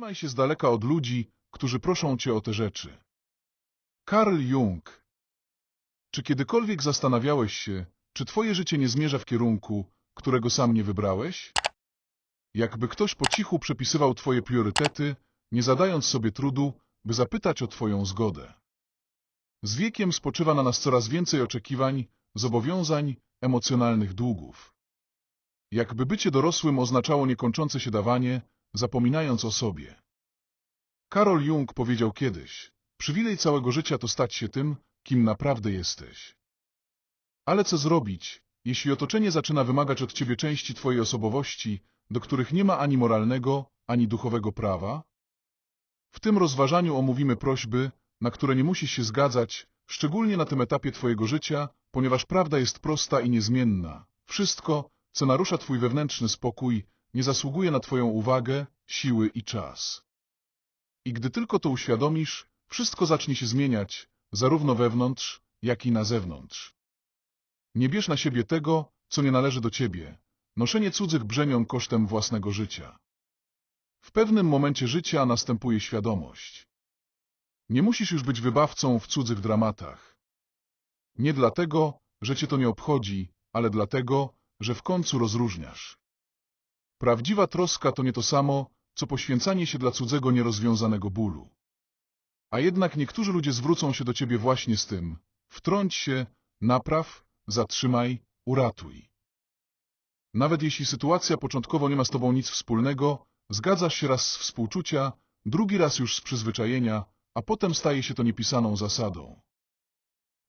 Trzymaj się z daleka od ludzi, którzy proszą cię o te rzeczy. Karl Jung. Czy kiedykolwiek zastanawiałeś się, czy twoje życie nie zmierza w kierunku, którego sam nie wybrałeś? Jakby ktoś po cichu przepisywał twoje priorytety, nie zadając sobie trudu, by zapytać o twoją zgodę. Z wiekiem spoczywa na nas coraz więcej oczekiwań, zobowiązań, emocjonalnych długów. Jakby bycie dorosłym oznaczało niekończące się dawanie, zapominając o sobie. Karol Jung powiedział kiedyś, przywilej całego życia to stać się tym, kim naprawdę jesteś. Ale co zrobić, jeśli otoczenie zaczyna wymagać od ciebie części twojej osobowości, do których nie ma ani moralnego, ani duchowego prawa? W tym rozważaniu omówimy prośby, na które nie musisz się zgadzać, szczególnie na tym etapie twojego życia, ponieważ prawda jest prosta i niezmienna. Wszystko, co narusza twój wewnętrzny spokój, nie zasługuje na twoją uwagę, siły i czas. I gdy tylko to uświadomisz, wszystko zacznie się zmieniać, zarówno wewnątrz, jak i na zewnątrz. Nie bierz na siebie tego, co nie należy do ciebie. Noszenie cudzych brzemion kosztem własnego życia. W pewnym momencie życia następuje świadomość. Nie musisz już być wybawcą w cudzych dramatach. Nie dlatego, że cię to nie obchodzi, ale dlatego, że w końcu rozróżniasz. Prawdziwa troska to nie to samo, co poświęcanie się dla cudzego nierozwiązanego bólu. A jednak niektórzy ludzie zwrócą się do ciebie właśnie z tym. Wtrąć się, napraw, zatrzymaj, uratuj. Nawet jeśli sytuacja początkowo nie ma z tobą nic wspólnego, zgadzasz się raz z współczucia, drugi raz już z przyzwyczajenia, a potem staje się to niepisaną zasadą.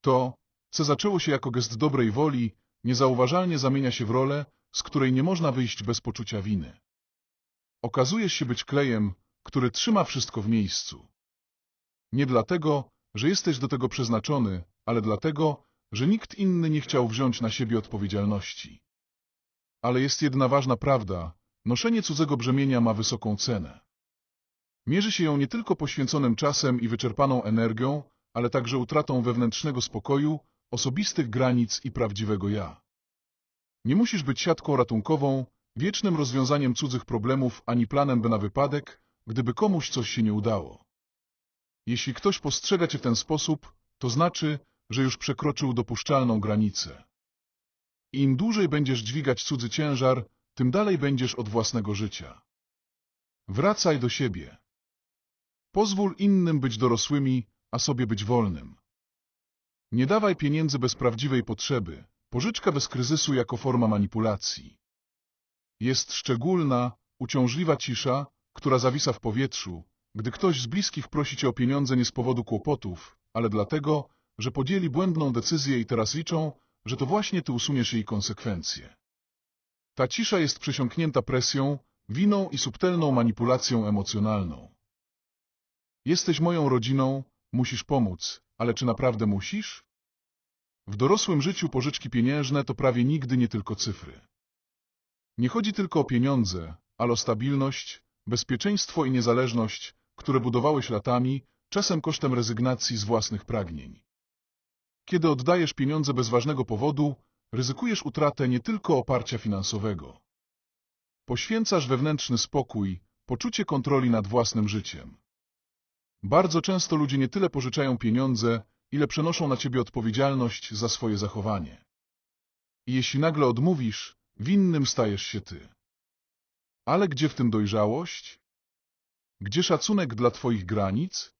To, co zaczęło się jako gest dobrej woli, niezauważalnie zamienia się w rolę, z której nie można wyjść bez poczucia winy. Okazujesz się być klejem, który trzyma wszystko w miejscu. Nie dlatego, że jesteś do tego przeznaczony, ale dlatego, że nikt inny nie chciał wziąć na siebie odpowiedzialności. Ale jest jedna ważna prawda, noszenie cudzego brzemienia ma wysoką cenę. Mierzy się ją nie tylko poświęconym czasem i wyczerpaną energią, ale także utratą wewnętrznego spokoju, osobistych granic i prawdziwego ja. Nie musisz być siatką ratunkową, wiecznym rozwiązaniem cudzych problemów ani planem by na wypadek, gdyby komuś coś się nie udało. Jeśli ktoś postrzega cię w ten sposób, to znaczy, że już przekroczył dopuszczalną granicę. Im dłużej będziesz dźwigać cudzy ciężar, tym dalej będziesz od własnego życia. Wracaj do siebie. Pozwól innym być dorosłymi, a sobie być wolnym. Nie dawaj pieniędzy bez prawdziwej potrzeby, pożyczka bez kryzysu jako forma manipulacji. Jest szczególna, uciążliwa cisza, która zawisa w powietrzu, gdy ktoś z bliskich prosi cię o pieniądze nie z powodu kłopotów, ale dlatego, że podjęli błędną decyzję i teraz liczą, że to właśnie ty usuniesz jej konsekwencje. Ta cisza jest przesiąknięta presją, winą i subtelną manipulacją emocjonalną. Jesteś moją rodziną, musisz pomóc, ale czy naprawdę musisz? W dorosłym życiu pożyczki pieniężne to prawie nigdy nie tylko cyfry. Nie chodzi tylko o pieniądze, ale o stabilność, bezpieczeństwo i niezależność, które budowałeś latami, czasem kosztem rezygnacji z własnych pragnień. Kiedy oddajesz pieniądze bez ważnego powodu, ryzykujesz utratę nie tylko oparcia finansowego. Poświęcasz wewnętrzny spokój, poczucie kontroli nad własnym życiem. Bardzo często ludzie nie tyle pożyczają pieniądze, ile przenoszą na ciebie odpowiedzialność za swoje zachowanie. I jeśli nagle odmówisz, winnym stajesz się ty. Ale gdzie w tym dojrzałość? Gdzie szacunek dla twoich granic?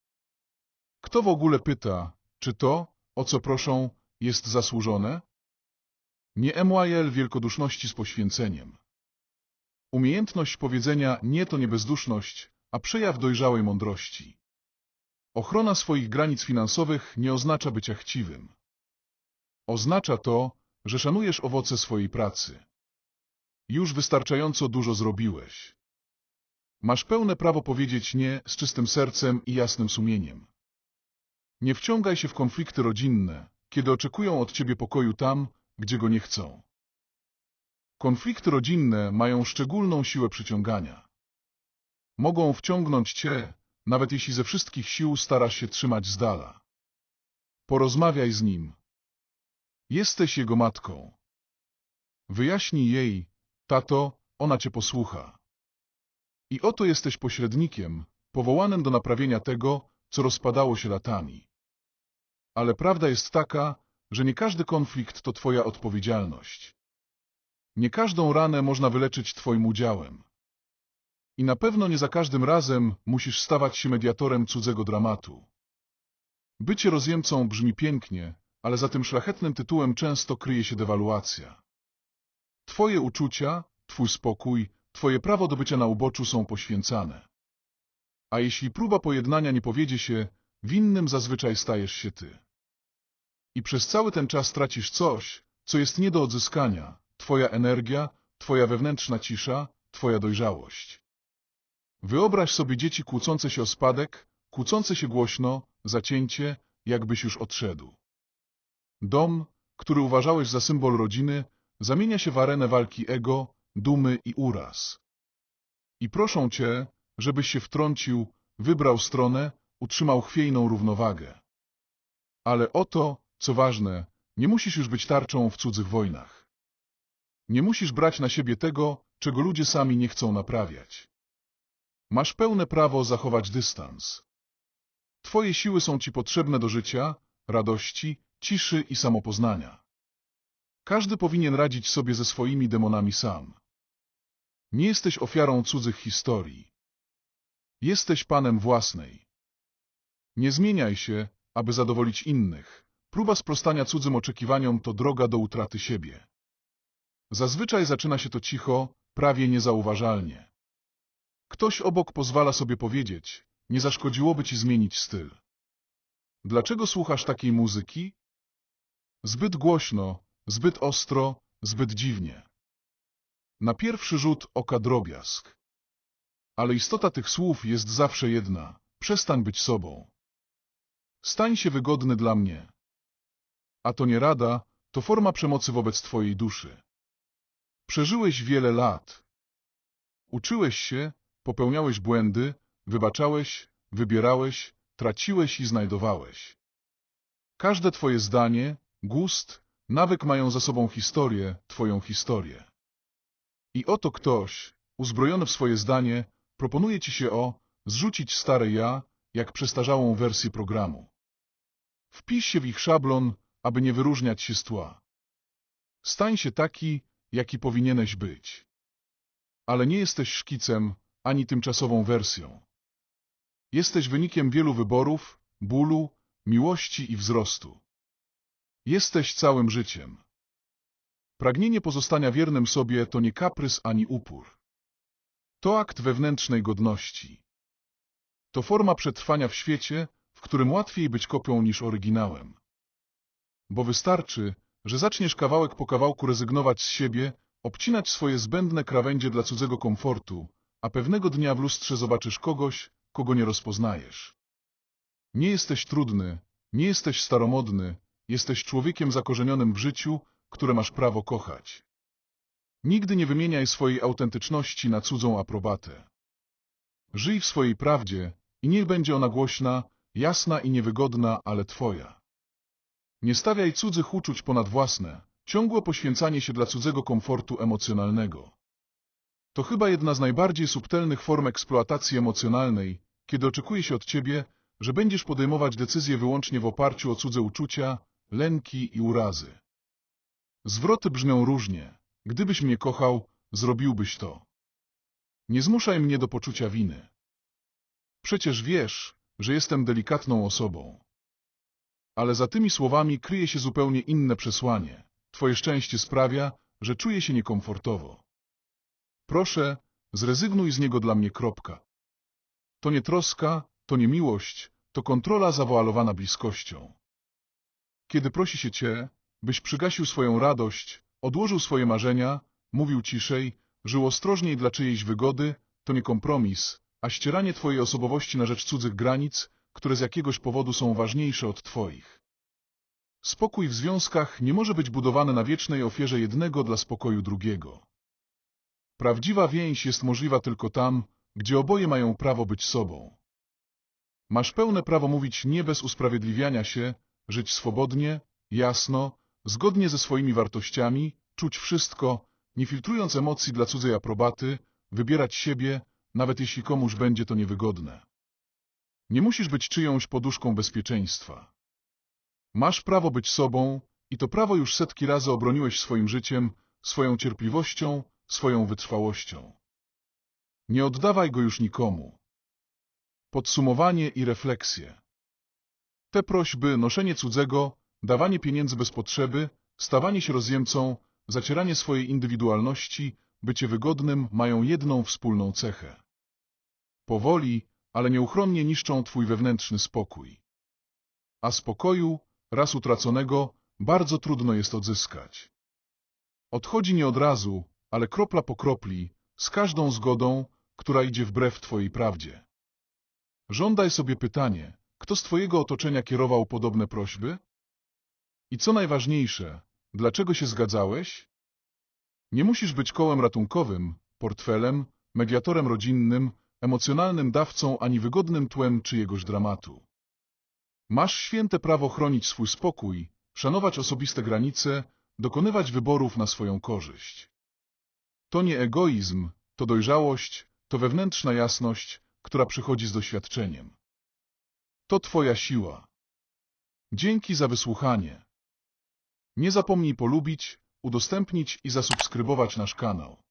Kto w ogóle pyta, czy to, o co proszą, jest zasłużone? Nie MYL wielkoduszności z poświęceniem. Umiejętność powiedzenia nie to nie bezduszność, a przejaw dojrzałej mądrości. Ochrona swoich granic finansowych nie oznacza bycia chciwym. Oznacza to, że szanujesz owoce swojej pracy. Już wystarczająco dużo zrobiłeś. Masz pełne prawo powiedzieć nie z czystym sercem i jasnym sumieniem. Nie wciągaj się w konflikty rodzinne, kiedy oczekują od ciebie pokoju tam, gdzie go nie chcą. Konflikty rodzinne mają szczególną siłę przyciągania. Mogą wciągnąć cię, nawet jeśli ze wszystkich sił starasz się trzymać z dala. Porozmawiaj z nim. Jesteś jego matką. Wyjaśnij jej, tato, ona cię posłucha. I oto jesteś pośrednikiem, powołanym do naprawienia tego, co rozpadało się latami. Ale prawda jest taka, że nie każdy konflikt to twoja odpowiedzialność. Nie każdą ranę można wyleczyć twoim udziałem. I na pewno nie za każdym razem musisz stawać się mediatorem cudzego dramatu. Bycie rozjemcą brzmi pięknie, ale za tym szlachetnym tytułem często kryje się dewaluacja. Twoje uczucia, twój spokój, twoje prawo do bycia na uboczu są poświęcane. A jeśli próba pojednania nie powiedzie się, winnym zazwyczaj stajesz się ty. I przez cały ten czas tracisz coś, co jest nie do odzyskania, twoja energia, twoja wewnętrzna cisza, twoja dojrzałość. Wyobraź sobie dzieci kłócące się o spadek, kłócące się głośno, zacięcie, jakbyś już odszedł. Dom, który uważałeś za symbol rodziny, zamienia się w arenę walki ego, dumy i uraz. I proszą cię, żebyś się wtrącił, wybrał stronę, utrzymał chwiejną równowagę. Ale oto, co ważne, nie musisz już być tarczą w cudzych wojnach. Nie musisz brać na siebie tego, czego ludzie sami nie chcą naprawiać. Masz pełne prawo zachować dystans. Twoje siły są ci potrzebne do życia, radości, ciszy i samopoznania. Każdy powinien radzić sobie ze swoimi demonami sam. Nie jesteś ofiarą cudzych historii. Jesteś panem własnej. Nie zmieniaj się, aby zadowolić innych. Próba sprostania cudzym oczekiwaniom to droga do utraty siebie. Zazwyczaj zaczyna się to cicho, prawie niezauważalnie. Ktoś obok pozwala sobie powiedzieć, nie zaszkodziłoby ci zmienić styl. Dlaczego słuchasz takiej muzyki? Zbyt głośno, zbyt ostro, zbyt dziwnie. Na pierwszy rzut oka drobiazg. Ale istota tych słów jest zawsze jedna. Przestań być sobą. Stań się wygodny dla mnie. A to nie rada, to forma przemocy wobec twojej duszy. Przeżyłeś wiele lat. Uczyłeś się, popełniałeś błędy, wybaczałeś, wybierałeś, traciłeś i znajdowałeś. Każde twoje zdanie, gust, nawyk mają za sobą historię, twoją historię. I oto ktoś, uzbrojony w swoje zdanie, proponuje ci się o zrzucić stare ja, jak przestarzałą wersję programu. Wpisz się w ich szablon, aby nie wyróżniać się z tła. Stań się taki, jaki powinieneś być. Ale nie jesteś szkicem, ani tymczasową wersją. Jesteś wynikiem wielu wyborów, bólu, miłości i wzrostu. Jesteś całym życiem. Pragnienie pozostania wiernym sobie to nie kaprys ani upór. To akt wewnętrznej godności. To forma przetrwania w świecie, w którym łatwiej być kopią niż oryginałem. Bo wystarczy, że zaczniesz kawałek po kawałku rezygnować z siebie, obcinać swoje zbędne krawędzie dla cudzego komfortu, a pewnego dnia w lustrze zobaczysz kogoś, kogo nie rozpoznajesz. Nie jesteś trudny, nie jesteś staromodny, jesteś człowiekiem zakorzenionym w życiu, które masz prawo kochać. Nigdy nie wymieniaj swojej autentyczności na cudzą aprobatę. Żyj w swojej prawdzie i niech będzie ona głośna, jasna i niewygodna, ale twoja. Nie stawiaj cudzych uczuć ponad własne, ciągłe poświęcanie się dla cudzego komfortu emocjonalnego. To chyba jedna z najbardziej subtelnych form eksploatacji emocjonalnej, kiedy oczekuje się od ciebie, że będziesz podejmować decyzje wyłącznie w oparciu o cudze uczucia, lęki i urazy. Zwroty brzmią różnie. Gdybyś mnie kochał, zrobiłbyś to. Nie zmuszaj mnie do poczucia winy. Przecież wiesz, że jestem delikatną osobą. Ale za tymi słowami kryje się zupełnie inne przesłanie. Twoje szczęście sprawia, że czuję się niekomfortowo. Proszę, zrezygnuj z niego dla mnie kropka. To nie troska, to nie miłość, to kontrola zawoalowana bliskością. Kiedy prosi się cię, byś przygasił swoją radość, odłożył swoje marzenia, mówił ciszej, żył ostrożniej dla czyjejś wygody, to nie kompromis, a ścieranie twojej osobowości na rzecz cudzych granic, które z jakiegoś powodu są ważniejsze od twoich. Spokój w związkach nie może być budowany na wiecznej ofierze jednego dla spokoju drugiego. Prawdziwa więź jest możliwa tylko tam, gdzie oboje mają prawo być sobą. Masz pełne prawo mówić nie bez usprawiedliwiania się, żyć swobodnie, jasno, zgodnie ze swoimi wartościami, czuć wszystko, nie filtrując emocji dla cudzej aprobaty, wybierać siebie, nawet jeśli komuś będzie to niewygodne. Nie musisz być czyjąś poduszką bezpieczeństwa. Masz prawo być sobą i to prawo już setki razy obroniłeś swoim życiem, swoją cierpliwością, swoją wytrwałością. Nie oddawaj go już nikomu. Podsumowanie i refleksje. Te prośby, noszenie cudzego, dawanie pieniędzy bez potrzeby, stawanie się rozjemcą, zacieranie swojej indywidualności, bycie wygodnym mają jedną wspólną cechę. Powoli, ale nieuchronnie niszczą twój wewnętrzny spokój. A spokoju, raz utraconego, bardzo trudno jest odzyskać. Odchodzi nie od razu, ale kropla po kropli, z każdą zgodą, która idzie wbrew twojej prawdzie. Żądaj sobie pytanie, kto z twojego otoczenia kierował podobne prośby? I co najważniejsze, dlaczego się zgadzałeś? Nie musisz być kołem ratunkowym, portfelem, mediatorem rodzinnym, emocjonalnym dawcą ani wygodnym tłem czyjegoś dramatu. Masz święte prawo chronić swój spokój, szanować osobiste granice, dokonywać wyborów na swoją korzyść. To nie egoizm, to dojrzałość, to wewnętrzna jasność, która przychodzi z doświadczeniem. To Twoja siła. Dzięki za wysłuchanie. Nie zapomnij polubić, udostępnić i zasubskrybować nasz kanał.